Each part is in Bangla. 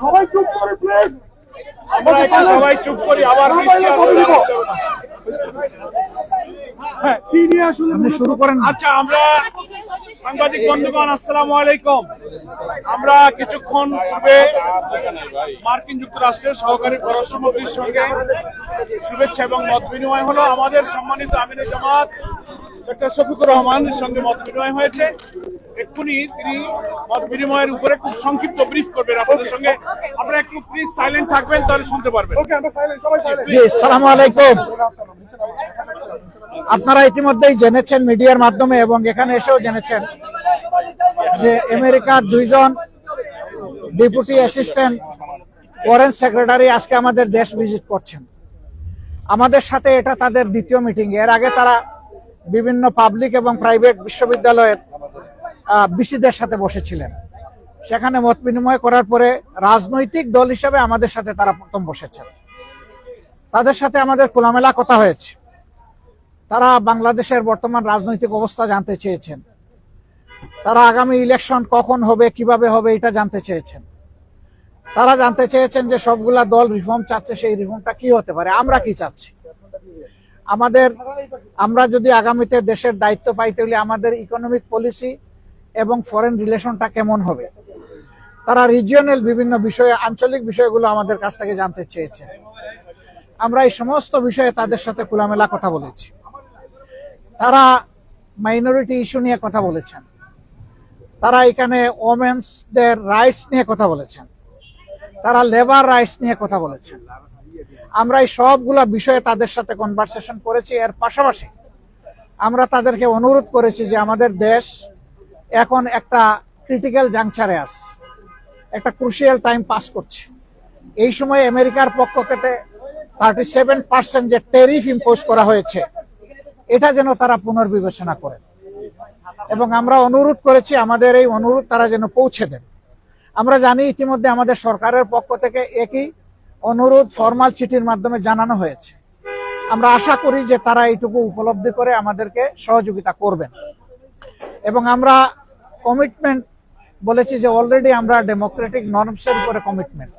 সবাই চুপ করে প্লিজ আমরা সবাই চুপ করি আবার। হ্যাঁ আসলে শুরু করেন আচ্ছা আমরা সাংবাদিক বন্ধুগণ আসসালামু আলাইকুম আমরা কিছুক্ষণ পূর্বে মার্কিন যুক্তরাষ্ট্রের সহকারী পররাষ্ট্রমন্ত্রীর সঙ্গে শুভেচ্ছা এবং মত বিনিময় হলো আমাদের সম্মানিত আমিনুল জামাত ডক্টর শফিকুর রহমানের সঙ্গে মত বিনিময় হয়েছে। এক্ষুনি তিনি মত বিনিময়ের উপরে খুব সংক্ষিপ্ত ব্রিফ করবেন। আপনাদের সঙ্গে আপনারা একটু প্লিজ সাইলেন্ট থাকবেন তাহলে শুনতে পারবেন। ওকে আমরা সাইলেন্ট সবাই সাইলেন্ট জি সালাম আলাইকুম। আপনারা ইতিমধ্যেই জেনেছেন মিডিয়ার মাধ্যমে এবং এখানে এসেও জেনেছেন যে আমেরিকার দুইজন ডেপুটি অ্যাসিস্ট্যান্ট ফরেন সেক্রেটারি আজকে আমাদের দেশ ভিজিট করছেন। আমাদের সাথে এটা তাদের দ্বিতীয় মিটিং। এর আগে তারা বিভিন্ন পাবলিক এবং প্রাইভেট বিশ্ববিদ্যালয়ের বিসিদের সাথে বসেছিলেন। সেখানে মত বিনিময় করার পরে রাজনৈতিক দল হিসেবে আমাদের সাথে তারা প্রথম বসেছেন। তাদের সাথে আমাদের খোলামেলা কথা হয়েছে। তারা বাংলাদেশের বর্তমান রাজনৈতিক অবস্থা জানতে চেয়েছেন। তারা আগামী ইলেকশন কখন হবে, কীভাবে হবে, এটা জানতে চেয়েছেন। তারা জানতে চেয়েছেন যে সবগুলা দল রিফর্ম চাচ্ছে, সেই রিফর্মটা কি হতে পারে, আমরা কি চাচ্ছি? আমাদের, আমরা যদি আগামীতে দেশের দায়িত্ব পাইতে হলে আমাদের ইকোনমিক পলিসি এবং ফরেন রিলেশনটা কেমন হবে? তারা রিজিয়নাল বিভিন্ন বিষয়ে, আঞ্চলিক বিষয়গুলো আমাদের কাছ থেকে জানতে চেয়েছে। আমরা এই সমস্ত বিষয়ে তাদের সাথে খোলামেলা কথা বলেছি। তারা মাইনরিটি ইস্যু নিয়ে কথা বলেছেন। তারা এখানে ওমেন্সদের রাইটস নিয়ে কথা বলেছেন। তারা লেবার রাইটস নিয়ে কথা বলেছেন। আমরা এই সবগুলা বিষয়ে তাদের সাথে কনভারসেশন করেছি। এর পাশাপাশি আমরা তাদেরকে অনুরোধ করেছি যে আমাদের দেশ এখন একটা ক্রিটিক্যাল জাংচারে আছে। একটা ক্রুশিয়াল টাইম পাস করছে। এই সময় আমেরিকার পক্ষ থেকে থার্টি সেভেন পার্সেন্ট যে টেরিফ ইম্পোজ করা হয়েছে, এটা যেন তারা পুনর্বিবেচনা করে। এবং আমরা অনুরোধ করেছি, আমাদের এই অনুরোধ তারা যেন পৌঁছে দেন। আমরা জানি ইতিমধ্যে আমাদের সরকারের পক্ষ থেকে একই অনুরোধ ফর্মাল চিঠির মাধ্যমে জানানো হয়েছে। আমরা আশা করি যে তারা এইটুকু উপলব্ধি করে আমাদেরকে সহযোগিতা করবেন। এবং আমরা কমিটমেন্ট বলেছি যে অলরেডি আমরা ডেমোক্রেটিক নর্মসের উপরে কমিটমেন্ট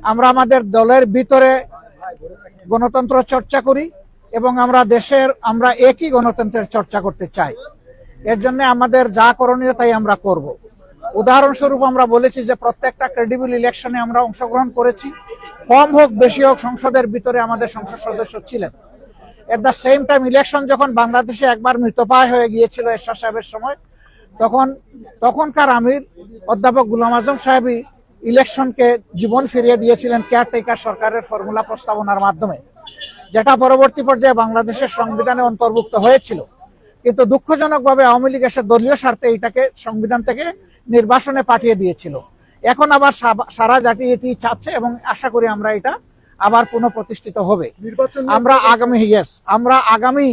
আমরা আমাদের দলের ভিতরে গণতন্ত্র চর্চা করি এবং আমরা দেশের, আমরা একই গণতন্ত্রের চর্চা করতে চাই। এর জন্য আমাদের যা করণীয় তাই আমরা করব। উদাহরণস্বরূপ আমরা বলেছি যে প্রত্যেকটা ক্রেডিবল ইলেকশনে আমরা অংশগ্রহণ করেছি। কম হোক, বেশি হোক, সংসদের ভিতরে আমাদের সংসদ সদস্য ছিলেন। At the same time election যখন বাংলাদেশে একবার মৃতপায় হয়ে গিয়েছিল এরশাদ সাহেবের সময়, তখন তখনকার আমির অধ্যাপক গুলাম আজম সাহেবই ইলেকশনকে জীবন ফিরিয়ে দিয়েছিলেন কেয়ারটেকার সরকারের ফর্মুলা প্রস্তাবনার মাধ্যমে, যেটা পরবর্তী পর্যায়ে বাংলাদেশের সংবিধানে অন্তর্ভুক্ত হয়েছিল। কিন্তু দুঃখজনকভাবে আওয়ামী লীগ এসে দলীয় স্বার্থে এটাকে সংবিধান থেকে নির্বাসনে পাঠিয়ে দিয়েছিল। এখন আবার সারা জাতি এটি চাচ্ছে এবং আশা করি আমরা এটা আবার পুনঃ প্রতিষ্ঠিত হবে আমরা আগামী ইয়েস আমরা আগামী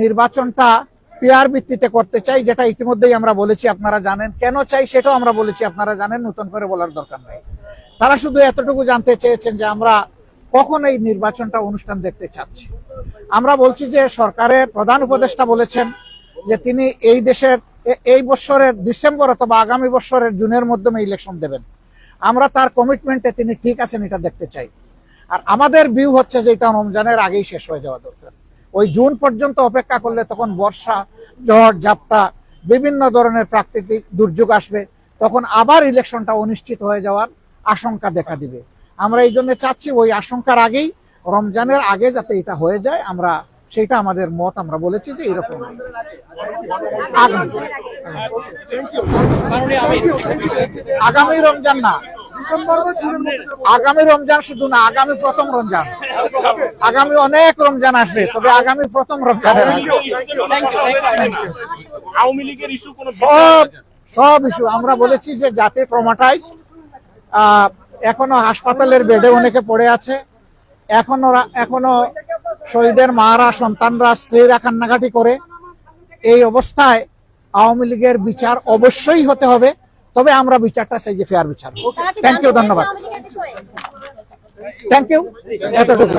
নির্বাচনটা পিয়ার ভিত্তিতে করতে চাই যেটা ইতিমধ্যেই আমরা বলেছি আপনারা জানেন। কেন চাই সেটাও আমরা বলেছি আপনারা জানেন নতুন করে বলার দরকার নেই। তারা শুধু এতটুকু জানতে চেয়েছেন যে আমরা কখন এই নির্বাচনটা অনুষ্ঠান দেখতে চাচ্ছি। আমরা বলছি যে সরকারের প্রধান উপদেষ্টা বলেছেন যে তিনি এই দেশের এই বছরের ডিসেম্বর অথবা আগামী বছরের জুনের মাধ্যমে ইলেকশন দেবেন। আমরা তার কমিটমেন্টে তিনি ঠিক আছেন, এটা দেখতে চাই। আর আমাদের ভিউ হচ্ছে যে এটা রমজানের আগেই শেষ হয়ে যাওয়া দরকার। ওই জুন পর্যন্ত অপেক্ষা করলে তখন বর্ষা, ঝড়, ঝাপটা, বিভিন্ন ধরনের প্রাকৃতিক দুর্যোগ আসবে। তখন আবার ইলেকশনটা অনিশ্চিত হয়ে যাওয়ার আশঙ্কা দেখা দিবে। আমরা এই জন্য চাচ্ছি ওই আশঙ্কার আগেই রমজানের আগে যাতে এটা হয়ে যায়, আমরা সেটা আমাদের মত, আমরা বলেছি যে এরকম। আগামী রমজান না। আগামী রমজান শুধু না, আগামী প্রথম রমজান। আগামী অনেক রমজান আসবে, তবে আগামী প্রথম কোনো সব সব ইস্যু আমরা বলেছি যে যাতে ট্রমাটাইজ এখনও হাসপাতালের বেডে অনেকে পড়ে আছে, এখনও এখনও শহীদের মারা সন্তানরা স্ত্রীরা কান্নাকাটি করে এই অবস্থায় আওয়ামী লীগের বিচার অবশ্যই হতে হবে তবে আমরা বিচারটা সেই যে ফেয়ার বিচার থ্যাংক ইউ ধন্যবাদ? থ্যাংক ইউ এতটুকু।